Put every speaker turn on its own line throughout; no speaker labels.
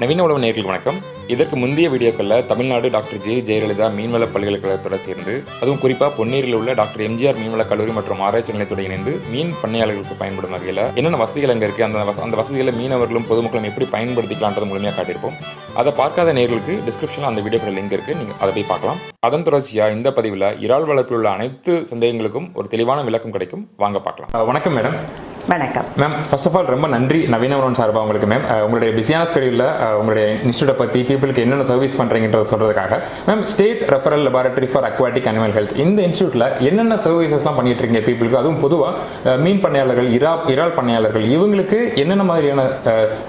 நவீன உழவு நேர்கள் வணக்கம். இதற்கு முந்தைய வீடியோக்களில் தமிழ்நாடு டாக்டர் ஜே. ஜெயலலிதா மீன்வள பல்கலைக்கழகத்தோட சேர்ந்து அதுவும் குறிப்பாக பொன்னீரில் உள்ள டாக்டர் எம்ஜிஆர் மீன்வள கல்லூரி மற்றும் ஆராய்ச்சி நிலையத்தோடு இணைந்து மீன் பண்ணையாளர்களுக்கு பயன்படும் வகையில் என்னென்ன வசதிகள் அங்கே இருக்குது அந்த அந்த வசதிகளை மீனவர்களும் பொதுமக்களும் எப்படி பயன்படுத்திக்கலான்றது முழுமையாக காட்டியிருப்போம். அதை பார்க்காத நேர்களுக்கு டிஸ்கிரிப்ஷனில் அந்த வீடியோக்கள் லிங்க் இருக்குது நீங்கள் அதை போய் பார்க்கலாம். அதன் தொடர்ச்சியாக இந்த பதிவில் இறால் வளர்ப்பில் உள்ள அனைத்து சந்தேகங்களுக்கும் ஒரு தெளிவான விளக்கம் கிடைக்கும். வாங்க பார்க்கலாம். வணக்கம் மேடம்
வணக்கம்.
மேம் ஃபர்ஸ்ட் ஆஃப் ஆல் ரொம்ப நன்றி நவீன உணவன் சார்பாக உங்களுக்கு மேம் உங்களுடைய பிஸியான ஸ்கெடியூலில் உங்களுடைய இன்ஸ்டியூட்டை பற்றி பீப்புளுக்கு என்னென்ன சர்வீஸ் பண்ணுறீங்கன்றத சொல்கிறதுக்காக ma'am state referral laboratory for aquatic animal health இந்த இன்ஸ்டியூட்டில் என்னென்ன சர்வீசஸ்லாம் பண்ணிட்டு இருக்கீங்க பீப்புளுக்கு அதுவும் பொதுவாக மீன் பண்ணையாளர்கள் இரா இறால் பண்ணையாளர்கள் இவங்களுக்கு என்னென்ன மாதிரியான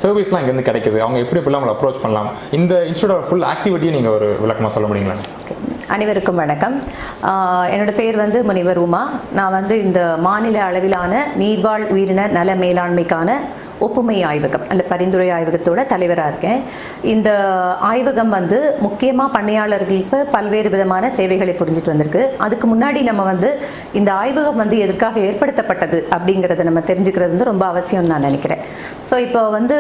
சர்வீஸ்லாம் இங்கேருந்து கிடைக்குது? அவங்க எப்படி எப்படிலாம் அவங்களை அப்ரோச் பண்ணலாம்? இந்த இன்ஸ்டியூட்டோட ஃபுல் ஆக்டிவிட்டியை நீங்கள் ஒரு விளக்கமாக சொல்ல முடியுங்களா.
அனைவருக்கும் வணக்கம். என்னோட பேர் வந்து முனிவர் உமா. நான் வந்து இந்த மாநில அளவிலான நீர்வாழ் உயிரின நல மேலாண்மைக்கான ஒப்புமை ஆய்வகம் அல்ல பரிந்துரை ஆய்வகத்தோட தலைவராக இருக்கேன். இந்த ஆய்வகம் வந்து முக்கியமாக பண்ணையாளர்களுக்கு பல்வேறு விதமான சேவைகளை புரிஞ்சுட்டு வந்திருக்கு. அதுக்கு முன்னாடி நம்ம வந்து இந்த ஆய்வகம் வந்து எதற்காக ஏற்படுத்தப்பட்டது அப்படிங்கிறத நம்ம தெரிஞ்சுக்கிறது வந்து ரொம்ப அவசியம் நான் நினைக்கிறேன். ஸோ இப்போ வந்து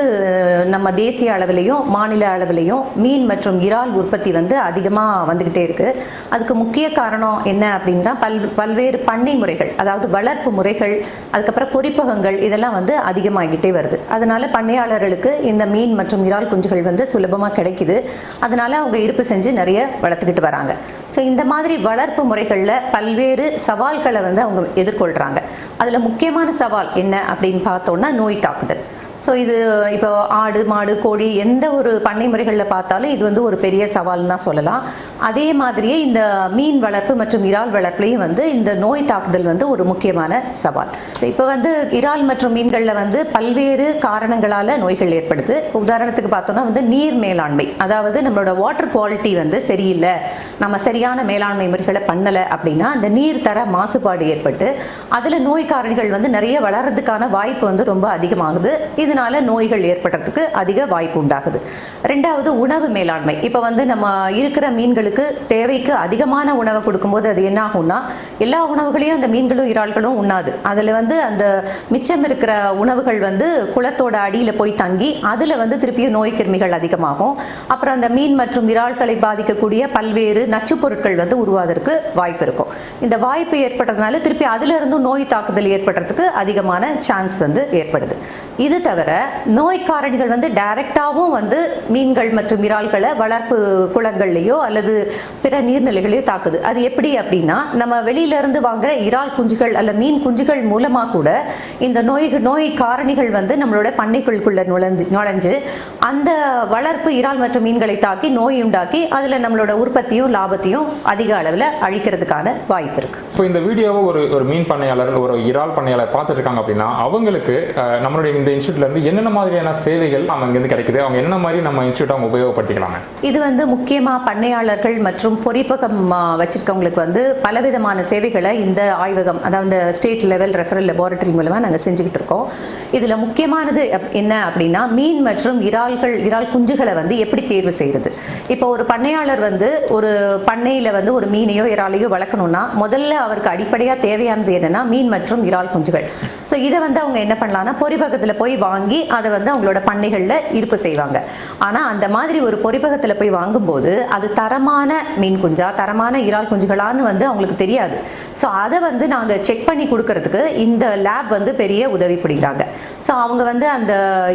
நம்ம தேசிய அளவிலையும் மாநில அளவிலையும் மீன் மற்றும் இறால் உற்பத்தி வந்து அதிகமாக வந்துக்கிட்டே இருக்குது அதுக்கு முக்கிய காரணம் என்ன அப்படின்னா பல் பல்வேறு பண்ணை முறைகள் அதாவது வளர்ப்பு முறைகள் அதுக்கப்புறம் பொறிப்பகங்கள் இதெல்லாம் வந்து அதிகமாகிட்டே வருது. அதனால பண்ணையாளர்களுக்கு இந்த மீன் மற்றும் இறால் குஞ்சுகள் வந்து சுலபமாக கிடைக்குது. அதனால அவங்க இருப்பு செஞ்சு நிறைய வளர்த்துக்கிட்டு வராங்க. ஸோ இந்த மாதிரி வளர்ப்பு முறைகளில் பல்வேறு சவால்களை வந்து அவங்க எதிர்கொள்கிறாங்க அதில் முக்கியமான சவால் என்ன அப்படின்னு பார்த்தோன்னா நோய் தாக்குதல். ஸோ இது இப்போ ஆடு மாடு கோழி எந்த ஒரு பண்ணை முறைகளில் பார்த்தாலும் இது வந்து ஒரு பெரிய சவால்னு தான் சொல்லலாம். அதே மாதிரியே இந்த மீன் வளர்ப்பு மற்றும் இறால் வளர்ப்புலையும் வந்து இந்த நோய் தாக்குதல் வந்து ஒரு முக்கியமான சவால். இப்போ வந்து இறால் மற்றும் மீன்களில் வந்து பல்வேறு காரணங்களால் நோய்கள் ஏற்படுது. இப்போ உதாரணத்துக்கு பார்த்தோம்னா வந்து நீர் மேலாண்மை. அதாவது நம்மளோட வாட்டர் குவாலிட்டி வந்து சரியில்லை. நம்ம சரியான மேலாண்மை முறைகளை பண்ணலை அப்படின்னா அந்த நீர் தர மாசுபாடு ஏற்பட்டு அதில் நோய் காரணிகள் வந்து நிறைய வளர்றதுக்கான வாய்ப்பு வந்து ரொம்ப அதிகமாகுது. இது இதனால நோய்கள் ஏற்படுறதுக்கு அதிக வாய்ப்பு உண்டாகுது. ரெண்டாவது உணவு மேலாண்மை. இப்போ வந்து நம்ம இருக்கிற மீன்களுக்கு தேவைக்கு அதிகமான உணவை கொடுக்கும்போது அது என்ன ஆகும்னா எல்லா உணவுகளையும் அந்த மீன்களும் இறால்களும் உண்ணாது. அதில் வந்து அந்த மிச்சம் இருக்கிற உணவுகள் வந்து குளத்தோட அடியில் போய் தங்கி அதில் வந்து திருப்பியும் நோய் கிருமிகள் அதிகமாகும். அப்புறம் அந்த மீன் மற்றும் இறால்களை பாதிக்கக்கூடிய பல்வேறு நச்சுப் பொருட்கள் வந்து உருவாவதற்கு வாய்ப்பு இருக்கும். இந்த வாய்ப்பு ஏற்படுறதுனால திருப்பி அதிலிருந்தும் நோய் தாக்குதல் ஏற்படுறதுக்கு அதிகமான சான்ஸ் வந்து ஏற்படுது. இது தவிர நோய் காரணிகள் வந்து டைரக்டாகவும் வந்து மீன்கள் மற்றும் இறால்களை வளர்ப்பு குளங்கள்லையோ அல்லது பிற நீர்நிலைகளையோ தாக்குது. அது எப்படி அப்படின்னா நம்ம வெளியில இருந்து வாங்குற இறால் குஞ்சுகள் அல்ல மீன் குஞ்சுகள் மூலமாக கூட இந்த நோய் நோய் காரணிகள் வந்து நம்மளோட பண்ணைக்குள்ளுக்குள்ள நுழைஞ்சு நுழைஞ்சு அந்த வளர்ப்பு இறால் மற்றும் மீன்களை தாக்கி நோய் உண்டாக்கி அதில் நம்மளோட உற்பத்தியும் லாபத்தையும் அதிக அளவில் அழிக்கிறதுக்கான வாய்ப்பு இருக்கு.
இப்போ இந்த வீடியோவை ஒரு ஒரு மீன் பண்ணையாளர் ஒரு இறால் பண்ணையாளர் பார்த்துட்டு இருக்காங்க அப்படின்னா அவங்களுக்கு நம்மளுடைய இந்த இன்ஸ்டியூட் இன்ஸ்டியூட்லேருந்து என்னென்ன மாதிரியான சேவைகள் நம்ம இங்கேருந்து கிடைக்குது? அவங்க என்னென்ன மாதிரி நம்ம இன்ஸ்டியூட் அவங்க உபயோகப்படுத்திக்கலாங்க?
இது வந்து முக்கியமாக பண்ணையாளர்கள் மற்றும் பொறிப்பகம் வச்சிருக்கவங்களுக்கு வந்து பலவிதமான சேவைகளை இந்த ஆய்வகம் அதாவது ஸ்டேட் லெவல் ரெஃபரல் லெபார்ட்டரி மூலமாக நாங்கள் செஞ்சுக்கிட்டு இருக்கோம். இதில் முக்கியமானது என்ன அப்படின்னா மீன் மற்றும் இறால்கள் இறால் குஞ்சுகளை வந்து எப்படி தேர்வு செய்கிறது இப்போ ஒரு பண்ணையாளர் வந்து ஒரு பண்ணையில் வந்து ஒரு மீனையோ இறாலையோ வளர்க்கணும்னா முதல்ல அவருக்கு அடிப்படையாக தேவையானது என்னென்னா மீன் மற்றும் இறால் குஞ்சுகள். ஸோ இதை வந்து அவங்க என்ன பண்ணலாம்னா பொறிபகத்தில் போய் வாங்கி அதை வந்து அவங்களோட பண்ணைகளில் இருப்பு செய்வாங்க. ஆனால் அந்த மாதிரி ஒரு பொறிப்பகத்தில் போய் வாங்கும்போது அது தரமான மீன் குஞ்சா தரமான இறால் குஞ்சுகளான்னு வந்து அவங்களுக்கு தெரியாது. ஸோ அதை வந்து நாங்கள் செக் பண்ணி கொடுக்கறதுக்கு இந்த லேப் வந்து பெரிய உதவி புரிகிறாங்க ஸோ அவங்க வந்து அந்த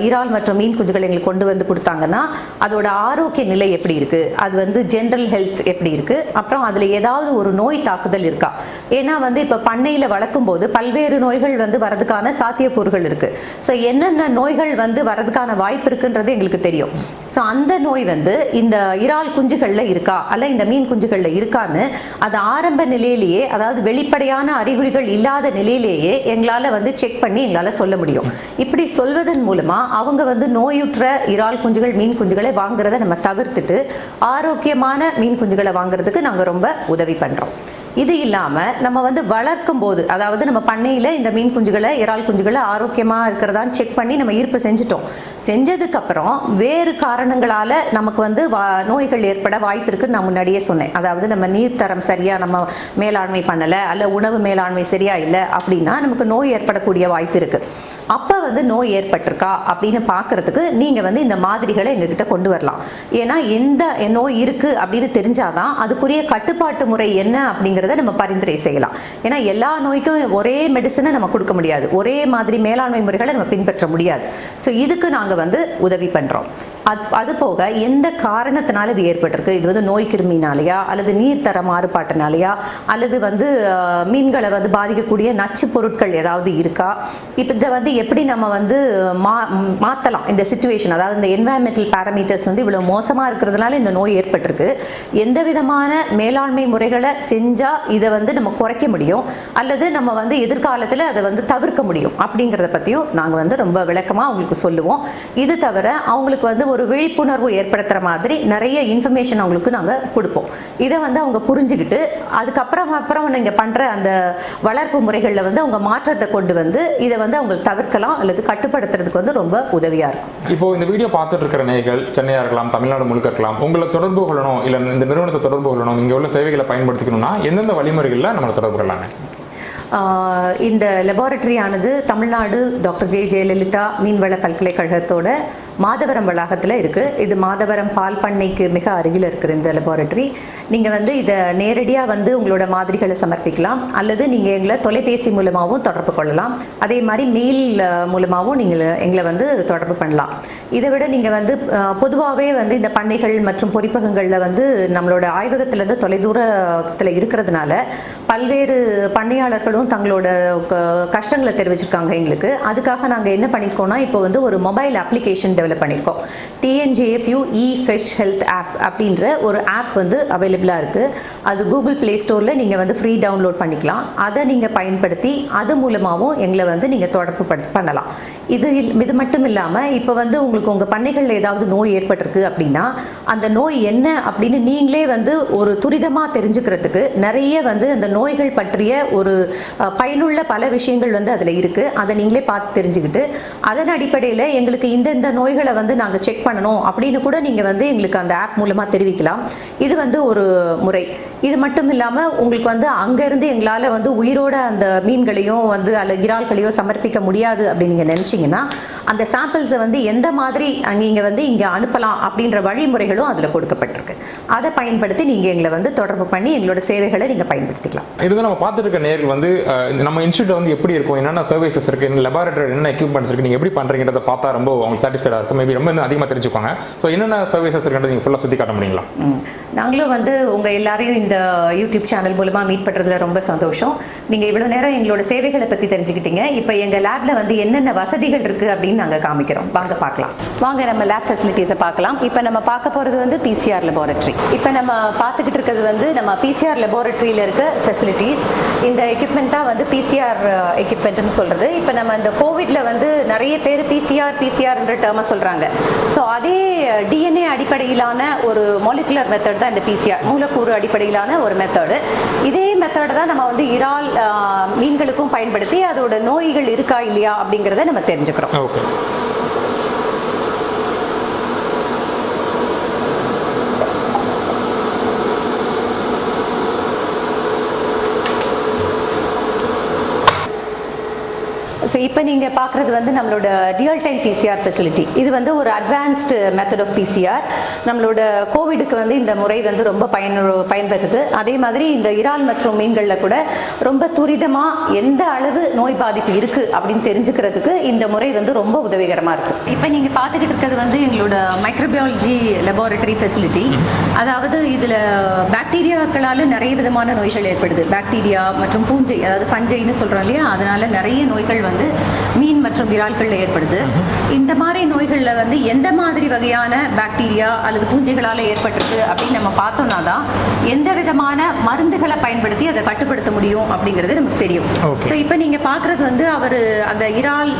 இறால் மற்றும் மீன் குஞ்சுகள் எங்களுக்கு கொண்டு வந்து கொடுத்தாங்கன்னா அதோட ஆரோக்கிய நிலை எப்படி இருக்குது அது வந்து ஜென்ரல் ஹெல்த் எப்படி இருக்குது அப்புறம் அதில் ஏதாவது ஒரு நோய் தாக்குதல் இருக்கா? ஏன்னா வந்து இப்போ பண்ணையில் வளர்க்கும் போது பல்வேறு நோய்கள் வந்து வரதுக்கான சாத்தியக்கூறுகள் இருக்குது ஸோ என்னென்ன நோய்கள் வந்து வரதுக்கான வாய்ப்பு இருக்குன்றது எங்களுக்கு தெரியும். ஸோ அந்த நோய் வந்து இந்த இறால் குஞ்சுகளில் இருக்கா? அல்ல இந்த மீன் குஞ்சுகளில் இருக்கான்னு அது ஆரம்ப நிலையிலேயே அதாவது வெளிப்படையான அறிகுறிகள் இல்லாத நிலையிலேயே எங்களால் வந்து செக் பண்ணி எங்களால் சொல்ல முடியும். இப்படி சொல்வதன் மூலமாக அவங்க வந்து நோயுற்ற இறால் குஞ்சுகள் மீன் குஞ்சுகளை வாங்குறத நம்ம தவிர்த்துட்டு ஆரோக்கியமான மீன் குஞ்சுகளை வாங்குறதுக்கு நாங்கள் ரொம்ப உதவி பண்ணுறோம் இது இல்லாமல் நம்ம வந்து வளர்க்கும் போது அதாவது நம்ம பண்ணையில் இந்த மீன் குஞ்சுகளை இறால் குஞ்சுகளை ஆரோக்கியமாக இருக்கிறதான்னு செக் பண்ணி நம்ம ஈர்ப்பு செஞ்சுட்டோம். செஞ்சதுக்கப்புறம் வேறு காரணங்களால் நமக்கு வந்து வா- நோய்கள் ஏற்பட வாய்ப்பு இருக்குன்னு நான் முன்னாடியே சொன்னேன். அதாவது நம்ம நீர் தரம் நம்ம மேலாண்மை பண்ணலை அல்ல உணவு மேலாண்மை சரியாக இல்லை அப்படின்னா நமக்கு நோய் ஏற்படக்கூடிய வாய்ப்பு இருக்குது அப்போ வந்து நோய் ஏற்பட்டிருக்கா அப்படின்னு பார்க்கறதுக்கு நீங்கள் வந்து இந்த மாதிரிகளை எங்ககிட்ட கொண்டு வரலாம். ஏன்னா எந்த நோய் இருக்குது அப்படின்னு தெரிஞ்சாதான் அதுக்குரிய கட்டுப்பாட்டு முறை என்ன அப்படிங்கிறத நம்ம பரிந்துரை செய்யலாம். ஏன்னா எல்லா நோய்க்கும் ஒரே மெடிசனை நம்ம கொடுக்க முடியாது. ஒரே மாதிரி மேலாண்மை முறைகளை நம்ம பின்பற்ற முடியாது. ஸோ இதுக்கு நாங்கள் வந்து உதவி பண்ணுறோம் அது அது போக எந்த காரணத்தினால இது ஏற்பட்டிருக்கு? இது வந்து நோய் கிருமினாலேயா? அல்லது நீர்த்தர மாறுபாட்டினாலேயா? அல்லது வந்து மீன்களை வந்து பாதிக்கக்கூடிய நச்சு பொருட்கள் ஏதாவது இருக்கா? இப்போ இதை வந்து எப்படி நம்ம வந்து மா மாற்றலாம் இந்த சுச்சுவேஷன் அதாவது இந்த என்வாயன்மெண்டல் பேராமீட்டர்ஸ் வந்து இவ்வளோ மோசமாக இருக்கிறதுனால இந்த நோய் ஏற்பட்டிருக்கு. எந்த விதமான மேலாண்மை முறைகளை செஞ்சால் இதை வந்து நம்ம குறைக்க முடியும்? அல்லது நம்ம வந்து எதிர்காலத்தில் அதை வந்து தவிர்க்க முடியும்? அப்படிங்கிறத பற்றியும் நாங்கள் வந்து ரொம்ப விளக்கமாக அவங்களுக்கு சொல்லுவோம். இது தவிர அவங்களுக்கு வந்து ஒரு ஒரு விழிப்புணர்வு ஏற்படுத்துகிற மாதிரி நிறைய இன்ஃபர்மேஷன் அவங்களுக்கு நாங்கள் கொடுப்போம். இதை வந்து அவங்க புரிஞ்சுக்கிட்டு அதுக்கப்புறம் அப்புறம் நீங்கள் பண்ணுற அந்த வளர்ப்பு முறைகளில் வந்து அவங்க மாற்றத்தை கொண்டு வந்து இதை வந்து அவங்க தவிர்க்கலாம் அல்லது கட்டுப்படுத்துறதுக்கு வந்து ரொம்ப உதவியாக இருக்கும்.
இப்போ இந்த வீடியோ பார்த்துட்டு இருக்கிற நேர்கள் சென்னையாக இருக்கலாம் தமிழ்நாடு முழுக்க இருக்கலாம் உங்களை தொடர்பு கொள்ளணும் இல்லை இந்த நிறுவனத்தை தொடர்பு கொள்ளணும் இங்கே உள்ள சேவைகளை பயன்படுத்திக்கணும்னா எந்தெந்த வழிமுறைகளில் நம்மளை தொடர்பு
கொள்ளலாம் இந்த லெபார்ட்டரி ஆனது தமிழ்நாடு டாக்டர் ஜே. ஜெயலலிதா மீன்வள பல்கலைக்கழகத்தோட மாதவரம் வளாகத்தில் இருக்குது இது மாதவரம் பால் பண்ணைக்கு மிக அருகில் இருக்கிற இந்த லெபார்ட்டரி நீங்கள் வந்து இதை நேரடியாக வந்து உங்களோட மாதிரிகளை சமர்ப்பிக்கலாம். அல்லது நீங்கள் எங்களை தொலைபேசி மூலமாகவும் தொடர்பு கொள்ளலாம். அதே மாதிரி மெயில் மூலமாகவும் நீங்கள் எங்களை வந்து தொடர்பு பண்ணலாம். இதை விட நீங்கள் வந்து பொதுவாகவே வந்து இந்த பண்ணைகள் மற்றும் பொறிப்பகங்களில் வந்து நம்மளோட ஆய்வகத்திலேருந்து தொலைதூரத்தில் இருக்கிறதுனால பல்வேறு மாணவர்களும் தங்களோட க- கஷ்டங்களை தெரிவிச்சிருக்காங்க எங்களுக்கு. அதுக்காக நாங்கள் என்ன பண்ணியிருக்கோம்னா இப்போ வந்து ஒரு மொபைல் அப்ளிகேஷன் டெவலப் பண்ணியிருக்கோம் TNJFU E fish health app அப்படின்ற ஒரு ஆப் வந்து அவைலபிளாக இருக்குது அது கூகுள் ப்ளே ஸ்டோரில் நீங்கள் வந்து ஃப்ரீ டவுன்லோட் பண்ணிக்கலாம். அதை நீங்கள் பயன்படுத்தி அது மூலமாகவும் எங்களை வந்து நீங்கள் தொடர்பு பண்ணலாம். இது இல்- இது மட்டும் இல்லாமல் இப்போ வந்து உங்களுக்கு உங்கள் பண்ணைகளில் ஏதாவது நோய் ஏற்பட்டிருக்கு அப்படின்னா அந்த நோய் என்ன அப்படின்னு நீங்களே வந்து ஒரு துரிதமாக தெரிஞ்சுக்கிறதுக்கு நிறைய வந்து அந்த நோய்கள் பற்றிய ஒரு பயனுள்ள பல விஷயங்கள் வந்து அதில் இருக்குது அதை நீங்களே பார்த்து தெரிஞ்சுக்கிட்டு அதன் அடிப்படையில் எங்களுக்கு இந்தந்த நோய்களை வந்து நாங்கள் செக் பண்ணணும் அப்படின்னு கூட நீங்கள் வந்து எங்களுக்கு அந்த ஆப் மூலமாக தெரிவிக்கலாம். இது வந்து ஒரு முறை. இது மட்டும் இல்லாமல் உங்களுக்கு வந்து அங்கேருந்து எங்களால் வந்து உயிரோட அந்த மீன்களையும் வந்து அல்ல இறால்களையோ சமர்ப்பிக்க முடியாது அப்படின்னு நீங்கள் நினச்சிங்கன்னா அந்த சாம்பிள்ஸை வந்து எந்த மாதிரி நீங்கள் வந்து இங்கே அனுப்பலாம் அப்படின்ற வழிமுறைகளும் அதில் கொடுக்கப்பட்டிருக்கு. அதை பயன்படுத்தி நீங்கள் எங்களை வந்து தொடர்பு பண்ணி எங்களோட சேவைகளை நீங்கள் பயன்படுத்திக்கலாம்.
இது நம்ம பார்த்துட்டு இருக்க நேர்கள் வந்து நம்ம இன்ஸ்டியூட் வந்து எப்படி இருக்கும் என்னென்ன சர்வீசஸ் இருக்கு என்ன லெபார்டரி என்ன எக்யூப்மெண்ட்ஸ் இருக்கு நீங்கள் எப்படி பண்ணுறீங்கிறத பார்த்தா ரொம்ப அவங்களுக்கு சாட்டிஸ்ஃபைடாக இருக்கும். மேபி ரொம்ப இன்னும் அதிகமாக தெரிஞ்சுப்பாங்க ஸோ என்னென்ன சர்வீசஸ் இருக்குன்றது நீங்கள் ஃபுல்லாக சுற்றி காட்ட முடியுங்களா.
நாங்களும் வந்து உங்கள் எல்லாரையும் இந்த யூடியூப் சேனல் மூலமாக மீட் பண்ணுறதுல ரொம்ப சந்தோஷம். நீங்கள் இவ்வளோ நேரம் எங்களோட சேவைகளை பற்றி தெரிஞ்சுக்கிட்டீங்க. இப்போ எங்கள் லேபில் வந்து என்னென்ன வசதிகள் இருக்குது அப்படின்னு நாங்கள் காமிக்கிறோம். வாங்க பார்க்கலாம். வாங்க நம்ம லேப் ஃபெசிலிட்டிஸை பார்க்கலாம். இப்போ நம்ம பார்க்க போகிறது வந்து பிசிஆர் லெபார்ட்டரி இப்போ நம்ம பார்த்துக்கிட்டு இருக்கிறது வந்து நம்ம பிசிஆர் லெபார்ட்டரியில் இருக்க ஃபெசிலிட்டிஸ் இந்த எக்யூப்மெண்ட் தான் வந்து பிசிஆர் எக்யூப்மெண்ட்னு சொல்கிறது இப்போ நம்ம இந்த கோவிடில் வந்து நிறைய பேர் பிசிஆர் பிசிஆர்ன்ற டேர்மை சொல்கிறாங்க ஸோ அதே டிஎன்ஏ அடிப்படையிலான ஒரு மாலிகுலர் மெத்தட் தான் இந்த பிசிஆர் மூலக்கூறு அடிப்படையில் அடிப்படையிலான ஒரு மெத்தடு இதே மெத்தட் தான் நம்ம வந்து இறால் ஆஹ், மீன்களுக்கும் பயன்படுத்தி அதோட நோய்கள் இருக்கா இல்லையா அப்படிங்கிறத நம்ம தெரிஞ்சுக்கிறோம்.
ஓகே.
ஸோ இப்போ நீங்கள் பார்க்குறது வந்து நம்மளோட ரியல் டைம் பிசிஆர் ஃபெசிலிட்டி இது வந்து ஒரு அட்வான்ஸ்டு மெத்தட் ஆஃப் பிசிஆர் நம்மளோட கோவிடுக்கு வந்து இந்த முறை வந்து ரொம்ப பயன் பயன்படுது அதே மாதிரி இந்த இறால் மற்றும் மீன்களில் கூட ரொம்ப துரிதமாக எந்த அளவு நோய் பாதிப்பு இருக்குது அப்படின்னு தெரிஞ்சுக்கிறதுக்கு இந்த முறை வந்து ரொம்ப உதவிகரமாக இருக்குது இப்போ நீங்கள் பார்த்துக்கிட்டு இருக்கிறது வந்து எங்களோட மைக்ரோபியாலஜி லெபார்டரி ஃபெசிலிட்டி அதாவது இதில் பாக்டீரியாக்களால் நிறைய விதமான நோய்கள் ஏற்படுது. பாக்டீரியா மற்றும் பூஞ்சை அதாவது பஞ்சைன்னு சொல்கிறோம் இல்லையா? அதனால் நிறைய நோய்கள் வந்து மீன் மற்றும் இறால்களில் ஏற்படுது. இந்த மாதிரி நோய்களில் வந்து எந்த மாதிரி வகையான பாக்டீரியா அல்லது பூஞ்சைகளால் ஏற்பட்டிருக்கு அப்படின்னு நம்ம பார்த்தோம்னா தான் எந்த விதமான மருந்துகளை பயன்படுத்தி அதை கட்டுப்படுத்த முடியும் அப்படிங்கிறது நமக்கு தெரியும். ஸோ இப்போ நீங்கள் பார்க்குறது வந்து அவர் அந்த இறால்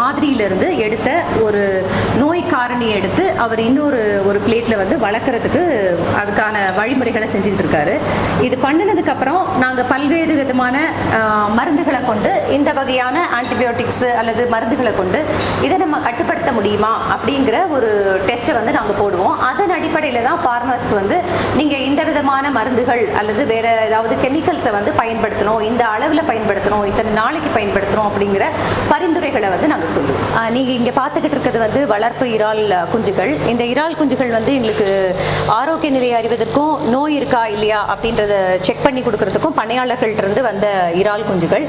மாதிரியிலிருந்து எடுத்த ஒரு நோய் காரணி எடுத்து அவர் இன்னொரு ஒரு பிளேட்டில் வந்து வளர்க்குறதுக்கு அதுக்கான வழிமுறைகளை செஞ்சுக்கிட்டு இருக்காரு இது பண்ணினதுக்கப்புறம் நாங்கள் பல்வேறு விதமான மருந்துகளை கொண்டு இந்த வகையான ஆன்டிபயோட்டிக்ஸ் அல்லது மருந்துகளை கொண்டு இதை நம்ம கட்டுப்படுத்த முடியுமா அப்படிங்கிற ஒரு டெஸ்ட்டை வந்து நாங்கள் போடுவோம். அதன் அடிப்படையில் தான் ஃபார்மர்ஸ்க்கு வந்து நீங்கள் இந்த விதமான மருந்துகள் அல்லது வேறு ஏதாவது கெமிக்கல்ஸை வந்து பயன்படுத்தணும் இந்த அளவில் பயன்படுத்தணும் இத்தனை நாளைக்கு பயன்படுத்தணும் அப்படிங்கிற பரிந்துரைகளை வந்து நாங்கள் சொல்லுவோம். நீங்கள் இங்கே பார்த்துக்கிட்டு இருக்கிறது வந்து வளர்ப்பு இறால் குஞ்சுகள். இந்த இறால் குஞ்சுகள் வந்து எங்களுக்கு ஆரோக்கிய நிலையை அறிவதற்கும் நோய் இருக்கா இல்லையா அப்படின்றத செக் பண்ணி கொடுக்கறதுக்கும் பணியாளர்கள்ட்ட இருந்து வந்த இறால் குஞ்சுகள்.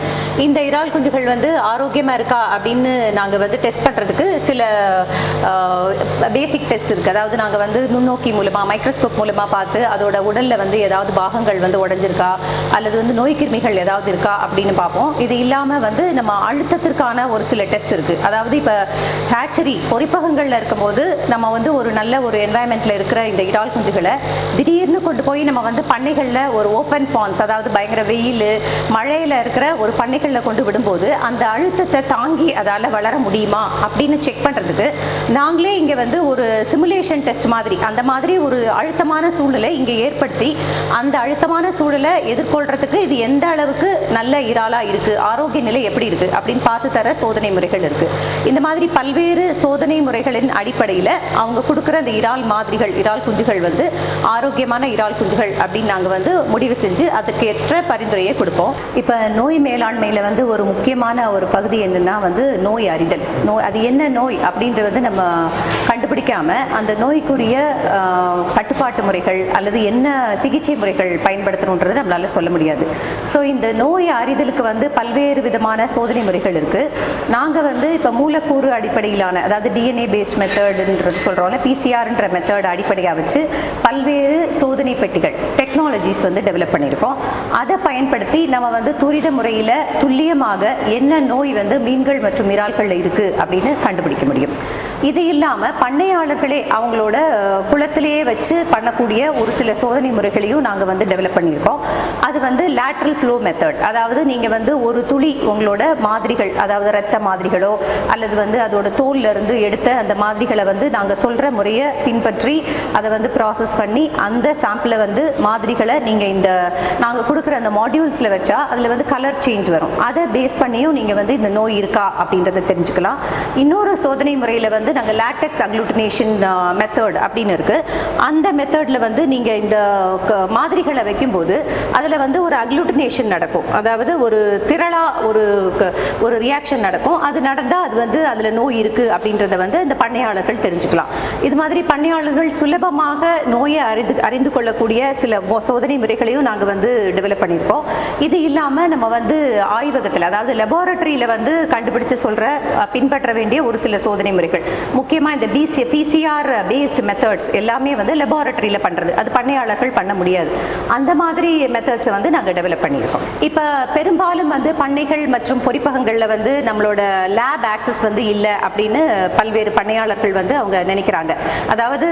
இந்த இறால் குஞ்சுகள் வந்து ஆரோக்கியமாக இருக்கா அப்படின்னு நாங்கள் வந்து டெஸ்ட் பண்ணுறதுக்கு சில பேசிக் டெஸ்ட் இருக்குது அதாவது நாங்கள் வந்து நுண்ணோக்கி மூலமாக மைக்ரோஸ்கோப் மூலமாக பார்த்து அதோட உடலில் வந்து ஏதாவது பாகங்கள் வந்து உடஞ்சிருக்கா? அல்லது வந்து நோய் கிருமிகள் ஏதாவது இருக்கா? அப்படின்னு பார்ப்போம். இது இல்லாமல் வந்து நம்ம அழுத்தத்திற்கான ஒரு சில டெஸ்ட் இருக்குது அதாவது இப்போ ஹேச்சரி பொறிப்பகங்களில் இருக்கும்போது நம்ம வந்து ஒரு நல்ல ஒரு என்வாயன்மெண்ட்டில் இருக்கிற இந்த இறால் குஞ்சுகளை திடீர்னு கொண்டு போய் நம்ம வந்து பண்ணைகளில் ஒரு ஓப்பன் பான்ஸ் அதாவது பயங்கர வெயில் மழையில் இருக்கிற ஒரு பண்ணைகளில் கொண்டு விடும்போது அந்த அழுத்தத்தை தாங்கி அதால் வளர முடியுமா அப்படின்னு செக் பண்ணுறதுக்கு நாங்களே இங்கே வந்து ஒரு சிமுலேஷன் டெஸ்ட் மாதிரி அந்த மாதிரி ஒரு அழுத்தமான சூழ்நிலை இங்கே ஏற்படுத்தி அந்த அழுத்தமான சூழலை எதிர்கொள்கிறதுக்கு இது எந்த அளவுக்கு நல்ல இறாலாக இருக்குது ஆரோக்கிய நிலை எப்படி இருக்குது அப்படின்னு பார்த்து தர சோதனை முறைகள் இருக்குது இந்த மாதிரி பல்வேறு சோதனை முறைகளின் அடிப்படையில் அவங்க கொடுக்குற அந்த இறால் மாதிரிகள் இறால் குஞ்சுகள் வந்து ஆரோக்கியமான இறால் குஞ்சுகள் அப்படின்னு நாங்கள் வந்து முடிவு செஞ்சு அதுக்கேற்ற பரிந்துரையை கொடுப்போம். இப்போ நோய் மேலாண்மையில் வந்து ஒரு முக்கியமான ஒரு பகுதி என்னென்னா வந்து நோய் அறிதல். நோய் அது என்ன நோய் அப்படின்றது வந்து நம்ம கண்டுபிடிக்காம அந்த நோய்க்குரிய கட்டுப்பாட்டு முறைகள் அல்லது என்ன சிகிச்சை முறைகள் பயன்படுத்தணுன்றது நம்மளால் சொல்ல முடியாது. ஸோ இந்த நோய் அறிதலுக்கு வந்து பல்வேறு விதமான சோதனை முறைகள் இருக்குது நாங்கள் வந்து இப்போ மூலக்கூறு அடிப்படையிலான அதாவது டிஎன்ஏ பேஸ்ட் மெத்தடுன்றது சொல்கிறோம்ல பிசிஆர்ன்ற மெத்தட் அடிப்படையாக வச்சு பல்வேறு சோதனை பெட்டிகள் டெக்னாலஜிஸ் வந்து டெவலப் பண்ணியிருக்கோம். அதை பயன்படுத்தி நம்ம வந்து துரித முறையில் துல்லியமாக என்ன நோய் வந்து மீன்கள் மற்றும் இறால்களில் இருக்குது அப்படின்னு கண்டுபிடிக்க முடியும். இது இல்லாமல் பண்ணையாளர்களே அவங்களோட குளத்திலேயே வச்சு பண்ணக்கூடிய ஒரு சில சோதனை முறைகளையும் நாங்கள் வந்து டெவலப் பண்ணியிருக்கோம். அது வந்து லேட்ரல் ஃப்ளோ மெத்தட் அதாவது நீங்கள் வந்து ஒரு துளி உங்களோட மாதிரிகள் அதாவது ரத்த மாதிரிகளோ அல்லது வந்து அதோட தோல்ல இருந்து எடுத்த அந்த மாதிரிகளை வந்து நாங்கள் சொல்கிற முறையை பின்பற்றி அதை வந்து ப்ராசஸ் பண்ணி அந்த சாம்பிளை வந்து மாதிரிகளை நீங்கள் இந்த நாங்கள் கொடுக்குற அந்த மாடியூல்ஸில் வச்சா அதில் வந்து கலர் சேஞ்ச் வரும். அதை பேஸ் பண்ணியும் நீங்கள் வந்து இந்த நோய் இருக்கா அப்படின்றத தெரிஞ்சுக்கலாம். இன்னொரு சோதனை முறையில் வந்து நாங்கள் லேட்டெக்ஸ் அக்ளூட்டினேஷன் மெத்தட் அப்படின்னு இருக்குது அந்த மெத்தடில் வந்து நீங்கள் இந்த க- மாதிரிகளை வைக்கும்போது அதில் வந்து ஒரு அக்ளூட்டினேஷன் நடக்கும். அதாவது ஒரு திரளாக ஒரு ஒரு ரியாக்ஷன் நடக்கும். அது நடந்தால் அது வந்து அதில் நோய் இருக்குது அப்படின்றத வந்து இந்த பண்ணையாளர்கள் தெரிஞ்சுக்கலாம். இது மாதிரி பண்ணையாளர்கள் சுலபமாக நோயை அறிந்து அறிந்து கொள்ளக்கூடிய சில சோதனை முறைகளையும் நாங்கள் வந்து டெவலப் பண்ணியிருக்கோம். இது இல்லாமல் நம்ம வந்து ஆய்வகத்தில் அதாவது லெபார்டரியில் வந்து கண்டுபிடிச்சு சொல்கிற பின்பற்ற வேண்டிய ஒரு சில சோதனை முறைகள். முக்கியமாக இந்த பிசி பிசிஆர் பேஸ்டு மெத்தட்ஸ் எல்லாமே வந்து லெபார்ட்டரியில் பண்ணுறது அது பண்ணையாளர்கள் பண்ண முடியாது. அந்த மாதிரி மெத்தட்ஸை வந்து நாங்கள் டெவலப் பண்ணியிருக்கோம். இப்போ பெரும்பாலும் வந்து பண்ணைகள் மற்றும் பொறிப்பகங்களில் வந்து நம்மளோட லேப் ஆக்சஸ் வந்து இல்லை அப்படின்னு பல்வேறு பண்ணையாளர்கள் வந்து அவங்க நினைக்கிறாங்க. அதாவது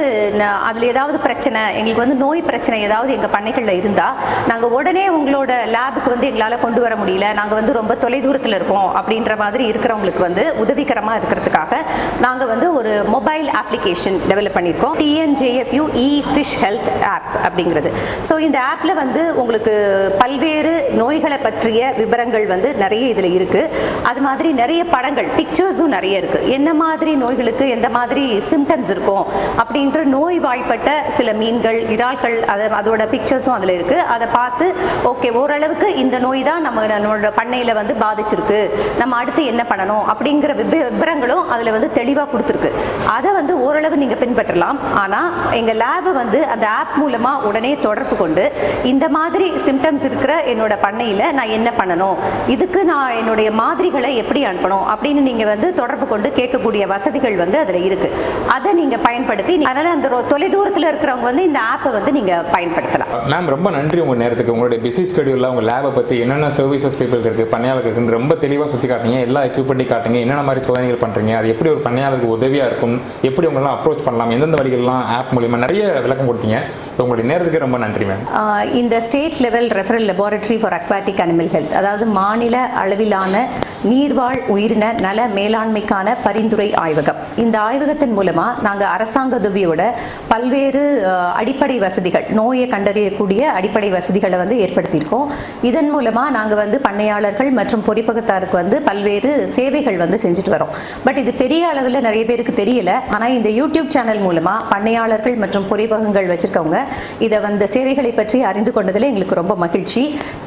அதில் ஏதாவது பிரச்சனை எங்களுக்கு வந்து நோய் பிரச்சனை ஏதாவது எங்கள் பண்ணைகளில் இருந்தால் நாங்கள் உடனே உங்களோட லேபுக்கு வந்து எங்களால் கொண்டு வர முடியல நாங்கள் வந்து ரொம்ப தொலைதூரத்தில் இருக்கோம் அப்படின்ற மாதிரி இருக்கிறவங்களுக்கு வந்து உதவிகரமாக இருக்கிறதுக்காக நாங்கள் வந்து ஒரு மொபைல் அப்ளிகேஷன் டெவலப் பண்ணியிருக்கோம். TNJFU E fish health app அப்படிங்கிறது. ஸோ இந்த ஆப்பில் வந்து உங்களுக்கு பல்வேறு நோய்களை பற்றிய விவரங்கள் வந்து நிறைய இதில் இருக்குது அது மாதிரி நிறைய படங்கள் பிக்சர்ஸும் நிறைய இருக்குது என்ன மாதிரி நோய்களுக்கு எந்த மாதிரி சிம்டம்ஸ் இருக்கும் அப்படின்ற நோய் வாய்ப்பட்ட சில மீன்கள் இறால்கள் அதை அதோட பிக்சர்ஸும் அதில் இருக்குது அதை பார்த்து ஓகே ஓரளவுக்கு இந்த நோய் தான் நம்ம நம்மளோட பண்ணையில் வந்து பாதிச்சிருக்கு. நம்ம அடுத்து என்ன பண்ணணும் அப்படிங்கிற விப- விவரங்களும் அதில் வந்து தெளிவாக கொடுத்துருக்கு. அதை வந்து ஓரளவு நீங்கள் பின்பற்றலாம். ஆனால் எங்கள் லேபை வந்து அந்த ஆப் மூலமாக உடனே தொடர்பு கொண்டு இந்த மாதிரி சிம்டம்ஸ் இருக்கிற என்னோட பண்ணையில் நான் என்ன பண்ணணும்? இதுக்கு நான் என்னுடைய மாதிரிகளை எப்படி அனுப்பணும்? அப்படின்னு நீங்கள் வந்து தொடர்பு கொண்டு கேட்கக்கூடிய வசதிகள் வந்து அதில் இருக்குது அதை நீங்கள் பயன்படுத்தி அதனால் அந்த தொலைதூரத்தில் இருக்கிறவங்க வந்து இந்த ஆப்பை வந்து நீங்கள் பயன்படுத்தலாம்.
மேம் ரொம்ப நன்றி உங்கள் நேரத்துக்கு. உங்களுடைய பிஸி ஸ்கெடியூலில் உங்கள் லேபை பற்றி என்னென்ன சர்வீசஸ் பீப்புளுக்கு இருக்குது பண்ணையாளருக்கு இருக்குன்னு ரொம்ப தெளிவாக சுற்றி காட்டுங்க எல்லா எக்யூப்மெண்ட்டையும் காட்டுங்க என்னென்ன மாதிரி சோதனைகள் பண்ணுறீங்க அது எப்படி ஒரு பண்ணையாளருக்கு உதவியாக இருக்கும். எப்படி உங்களெல்லாம் அப்ரோச் பண்ணலாம்? எந்தெந்த வழிகள்லாம் ஆப் மூலிமா நிறைய விளக்கம் கொடுத்தீங்க. ஸோ உங்களுடைய நேரத்துக்கு ரொம்ப நன்றி மேம்
இந்த state level referral laboratory for aquatic animal health அதாவது மாநில அளவிலான நீர்வாழ் உயிரின நல மேலாண்மைக்கான பரிந்துரை ஆய்வகம். இந்த ஆய்வகத்தின் மூலமாக நாங்கள் அரசாங்க உதவியோட பல்வேறு அடிப்படை வசதிகள் நோயை கண்டறியக்கூடிய அடிப்படை வசதிகளை வந்து ஏற்படுத்தியிருக்கோம். இதன் மூலமாக நாங்கள் வந்து பண்ணையாளர்கள் மற்றும் பொறிப்பகத்தாருக்கு வந்து பல்வேறு சேவைகள் வந்து செஞ்சுட்டு வரோம். பட் இது பெரிய அளவில் நிறைய பேருக்கு தெரியல. ஆனால் இந்த யூடியூப் சேனல் மூலமாக பண்ணையாளர்கள் மற்றும் பொறிப்பகங்கள் வச்சுருக்கவங்க இதை வந்து சேவைகளை பற்றி அறிந்து கொண்டதில் எங்களுக்கு ரொம்ப மகிழ்ச்சி.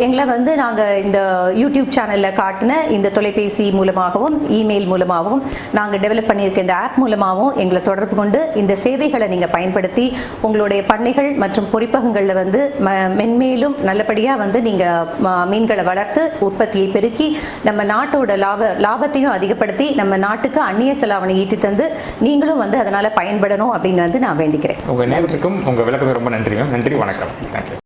எங்களை வந்து நாங்கள் இந்த யூடியூப் சேனலில் காட்டின இந்த தொலைபேசி மூலமாகவும் இமெயில் மூலமாகவும் நாங்கள் டெவலப் பண்ணியிருக்க இந்த ஆப் மூலமாகவும் எங்களை தொடர்பு கொண்டு இந்த சேவைகளை நீங்கள் பயன்படுத்தி உங்களுடைய பண்ணைகள் மற்றும் பொறிப்பகங்களில் வந்து ம மென்மேலும் நல்லபடியாக வந்து நீங்கள் மீன்களை வளர்த்து உற்பத்தியை பெருக்கி நம்ம நாட்டோட லாப லாபத்தையும் அதிகப்படுத்தி நம்ம நாட்டுக்கு அந்நிய செலாவணி ஈட்டி தந்து நீங்களும் வந்து அதனால் பயன்படணும் அப்படின்னு வந்து நான் வேண்டிக்கிறேன்.
உங்கள் நேரத்துக்கும் உங்கள் விளக்கத்துக்கு ரொம்ப நன்றி நன்றி வணக்கம். தேங்க்யூ